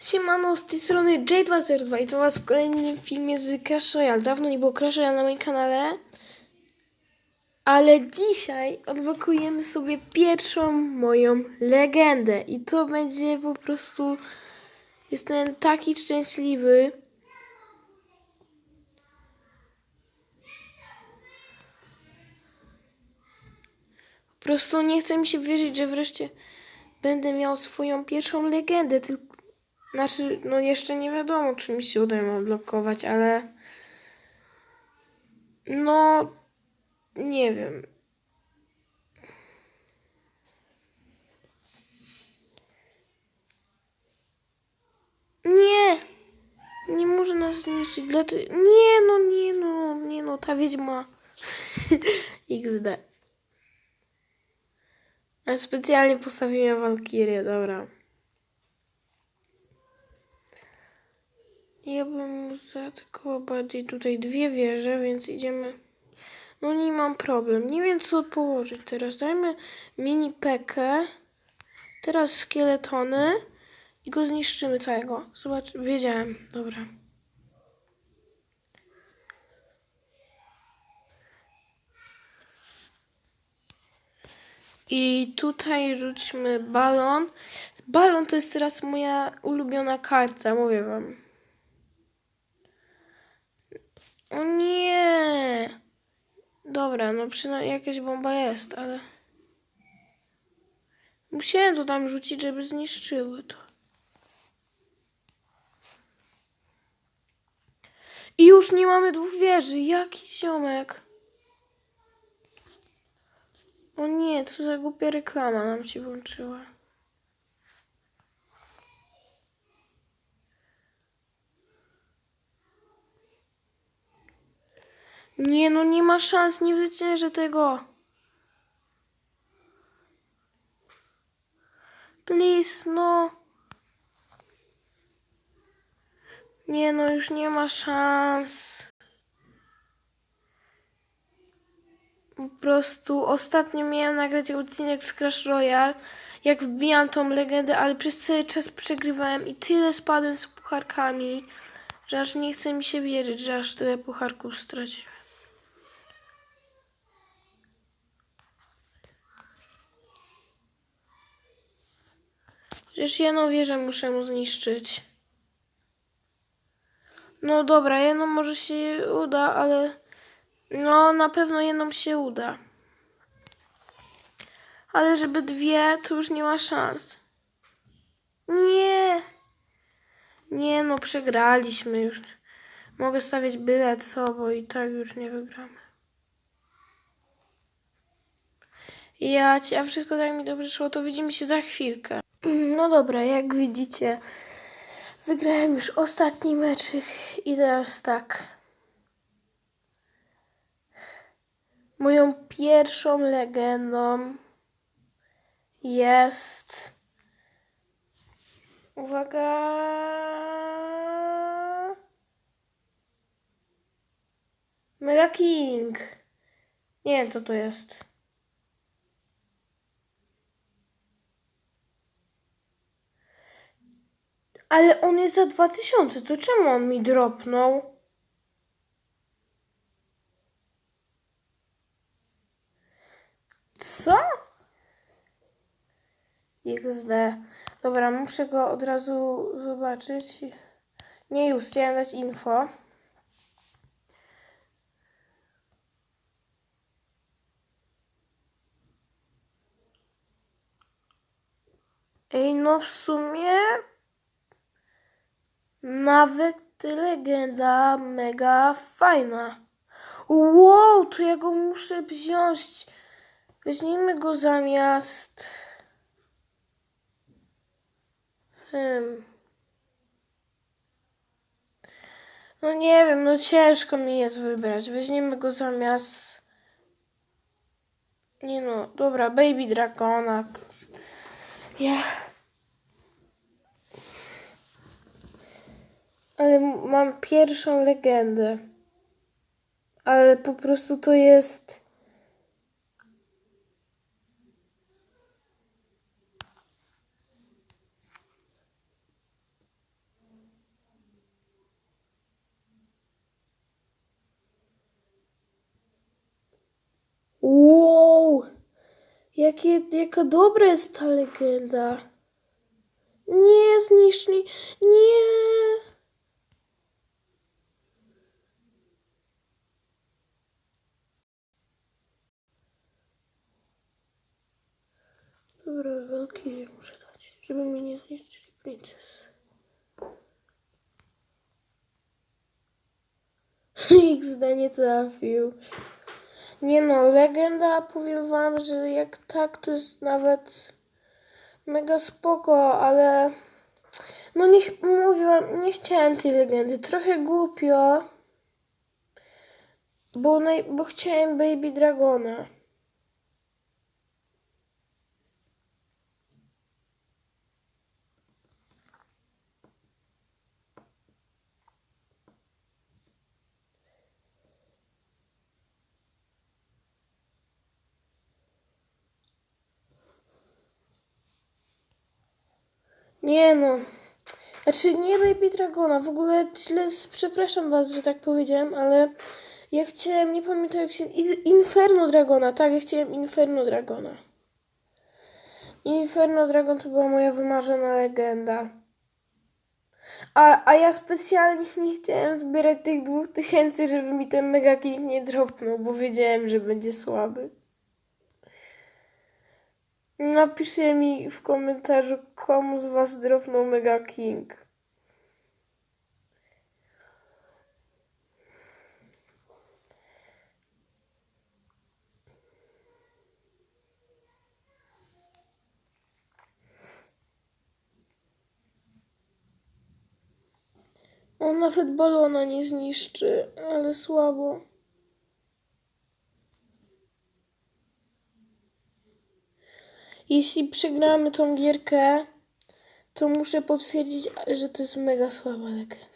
Siemano, z tej strony Jade202 i to was w kolejnym filmie z Crash Royale. Dawno nie było Crash Royale na moim kanale, ale dzisiaj odblokujemy sobie pierwszą moją legendę i to będzie po prostu... Jestem taki szczęśliwy. Po prostu nie chce mi się wierzyć, że wreszcie będę miał swoją pierwszą legendę, tylko... Znaczy, no jeszcze nie wiadomo, czy mi się uda ją odblokować, ale... No... Nie wiem. Nie! Nie może nas zniszczyć, dlatego... Nie no, nie no, nie no, ta wiedźma... XD. Ale specjalnie postawiłem Walkirię, dobra. Ja bym zaatakował bardziej tutaj dwie wieże, więc idziemy. No nie mam problem. Nie wiem co położyć teraz. Dajmy mini pekę. Teraz szkieletony. I go zniszczymy całego. Zobacz, wiedziałem. Dobra. I tutaj rzućmy balon. Balon to jest teraz moja ulubiona karta, mówię wam. O nie! Dobra, no przynajmniej jakaś bomba jest, ale... Musiałem to tam rzucić, żeby zniszczyły to. I już nie mamy dwóch wieży. Jaki ziomek? O nie, co za głupia reklama nam się włączyła. Nie no, nie ma szans, nie wyciężę tego. Please, no. Nie no, już nie ma szans. Po prostu ostatnio miałem nagrać odcinek z Crash Royale, jak wbijam tą legendę, ale przez cały czas przegrywałem i tyle spadłem z pucharkami, że aż nie chce mi się wierzyć, że aż tyle pucharków straciłem. Przecież jedną wieżę muszę mu zniszczyć. No dobra, jedną może się uda, ale no na pewno jedną się uda. Ale żeby dwie, to już nie ma szans. Nie. Nie no, przegraliśmy już. Mogę stawiać byle co, bo i tak już nie wygramy. Ja ci, a wszystko tak mi dobrze szło, to widzimy się za chwilkę. No dobra, jak widzicie, wygrałem już ostatni meczyk i teraz tak. Moją pierwszą legendą jest. Uwaga. Mega King. Nie wiem, co to jest. Ale on jest za 2000, to czemu on mi dropnął? Co? XD. Dobra, muszę go od razu zobaczyć. Nie już, chciałem dać info. Ej, no w sumie nawet legenda mega fajna. Wow, to ja go muszę wziąć. Weźmiemy go zamiast... Hmm. No nie wiem, no ciężko mi jest wybrać. Weźmiemy go zamiast... Nie no, dobra, Baby Dragona. Ja... ale mam pierwszą legendę. Ale po prostu to jest. Wow! Jakie, jaka dobra jest ta legenda. Nie zniszcz, nie. Valkyrie muszę dać, żeby mi nie zniszczyli princess. XD nie trafił. Nie no, legenda, powiem wam, że jak tak, to jest nawet mega spoko, ale no nie, wam, nie chciałem tej legendy. Trochę głupio, bo, naj, bo chciałem Baby Dragona. Nie no. Znaczy nie Baby Dragona, w ogóle źle, przepraszam was, że tak powiedziałem, ale ja chciałem, nie pamiętam jak się... Inferno Dragona, tak, ja chciałem Inferno Dragona. Inferno Dragon to była moja wymarzona legenda. A, a ja specjalnie nie chciałem zbierać tych dwóch tysięcy, żeby mi ten Mega King nie dropnął, bo wiedziałem, że będzie słaby. Napiszcie mi w komentarzu, komu z was dropnął Mega King. On nawet balona nie zniszczy, ale słabo. Jeśli przegramy tą gierkę, to muszę potwierdzić, że to jest mega słaba legenda.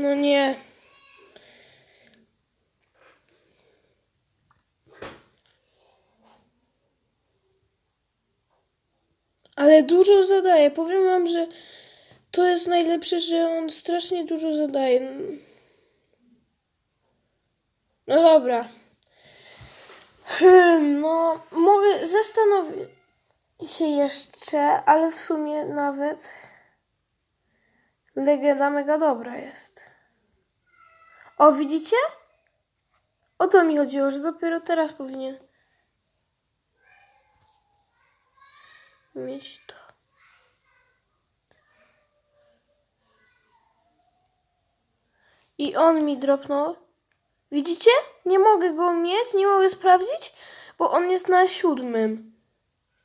No nie. Ale dużo zadaje. Powiem wam, że to jest najlepsze, że on strasznie dużo zadaje. No dobra. Hmm, no, mogę zastanowić się jeszcze, ale w sumie nawet legenda mega dobra jest. O, widzicie? O to mi chodziło, że dopiero teraz powinien mieć to. I on mi dropnął. Widzicie? Nie mogę go mieć, nie mogę sprawdzić, bo on jest na siódmym.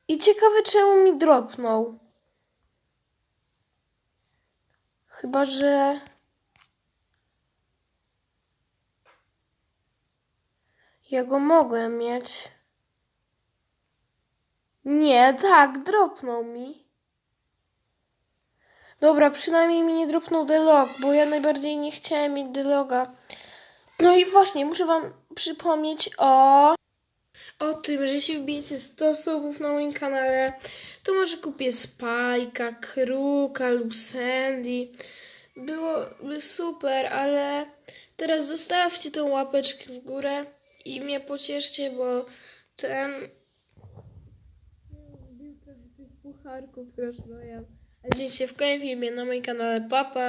I ciekawe, czemu mi dropnął. Chyba, że. Ja go mogę mieć. Nie, tak, dropnął mi. Dobra, przynajmniej mi nie dropnął delog, bo ja najbardziej nie chciałem mieć deloga. No i właśnie, muszę wam przypomnieć o... O tym, że jeśli wbijecie 100 subów na moim kanale, to może kupię Spajka, Kruka lub Sandy. Byłoby super, ale teraz zostawcie tą łapeczkę w górę i mnie pocieszcie, bo ten... Wbił tych pucharków Crash Royale. Widzimy się w kolejnym filmie na moim kanale. Papa!